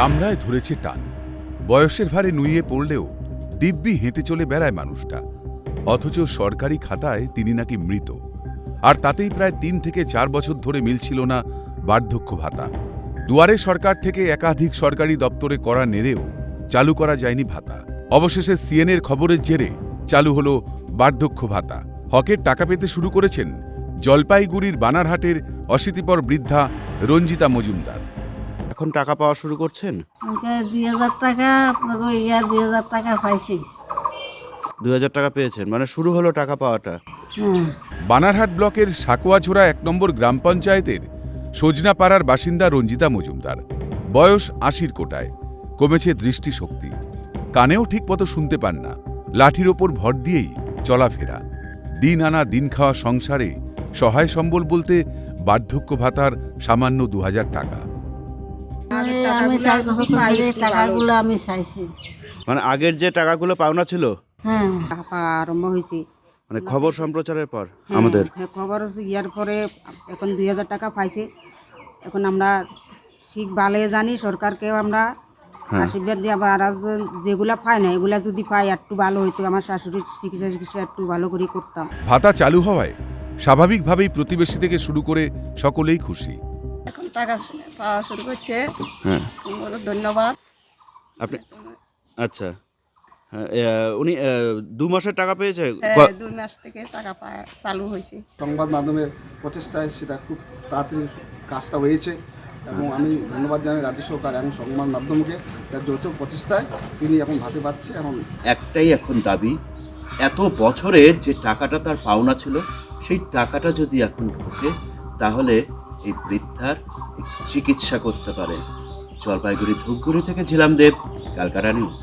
চামড়ায় ধরেছে টান। বয়সের ভারে নুইয়ে পড়লেও দিব্যি হেঁটে চলে বেড়ায় মানুষটা। অথচ সরকারি খাতায় তিনি নাকি মৃত। আর তাতেই প্রায় তিন থেকে চার বছর ধরে মিলছিল না বার্ধক্য ভাতা। দুয়ারে সরকার থেকে একাধিক সরকারি দপ্তরে করা নেড়েও চালু করা যায়নি ভাতা। অবশেষে সিএনএর খবরের জেরে চালু হলো বার্ধক্য ভাতা। হকের টাকা পেতে শুরু করেছেন জলপাইগুড়ির বানারহাটের অশীতিপর বৃদ্ধা রঞ্জিতা মজুমদার। এখন টাকা পাওয়া শুরু করছেন? দুই হাজার টাকা আপনাকে ইয়ার দুই হাজার টাকা পাইছি। দুই হাজার টাকা পেয়েছেন মানে শুরু হলো টাকা পাওয়াটা। হ্যাঁ। বানারহাট ব্লকের সাকুয়াঝোড়া এক নম্বর গ্রাম পঞ্চায়েতের সজনাপাড়ার বাসিন্দা রঞ্জিতা মজুমদার। বয়স আশির কোটায় কমেছে দৃষ্টিশক্তি। কানেও ঠিকমতো শুনতে পান না লাঠির ওপর ভর দিয়েই চলাফেরা। দিন আনা দিন খাওয়া সংসারে সহায় সম্বল বলতে বার্ধক্য ভাতার সামান্য দু হাজার টাকা। আমি আমি চার বছর ধরে টাকাগুলো আমি চাইছি। মানে আগের যে টাকাগুলো পাওনা ছিল? হ্যাঁ। আরম্ভ হয়েছে। মানে খবর সম্প্রচারের পর হ্যাঁ, আমাদের? হ্যাঁ, খবর ইয়ার পরে এখন দুই হাজার টাকা পাইছে। এখন আমরা ঠিক ভালো জানি সরকারকেও আমরা হ্যাঁ। আশীর্বাদ দিয়ে আবার আর যেগুলা পাই না এগুলা যদি পাই একটু ভালো হইতো। আমার শাশুড়ির চিকিৎসা চিকিৎসা একটু ভালো করে করতাম। ভাতা চালু হওয়ায় স্বাভাবিকভাবেই প্রতিবেশী থেকে শুরু করে সকলেই খুশি। এখন টাকা পাওয়া শুরু করছে। হ্যাঁ। বলো ধন্যবাদ। আপনি আচ্ছা। হ্যাঁ এ, উনি এ, দু মাসের টাকা পেয়েছে? হ্যাঁ ক- দুই মাস থেকে টাকা পাওয়া চালু হয়েছে। সংবাদ মাধ্যমের প্রচেষ্টায় সেটা খুব তাড়াতাড়ি কাজটা হয়েছে এবং আমি ধন্যবাদ জানাই রাজ্য সরকার এবং সংবাদ মাধ্যমকে তার যৌথ প্রচেষ্টায় তিনি এখন ভাতে পাচ্ছে এবং একটাই এখন দাবি এত বছরের যে টাকাটা তার পাওনা ছিল সেই টাকাটা যদি এখন ঢোকে তাহলে এই বৃদ্ধার চিকিৎসা করতে পারে। জলপাইগুড়ি ধূপগুড়ি থেকে ঝিলাম দেব কালকাটা নিউজ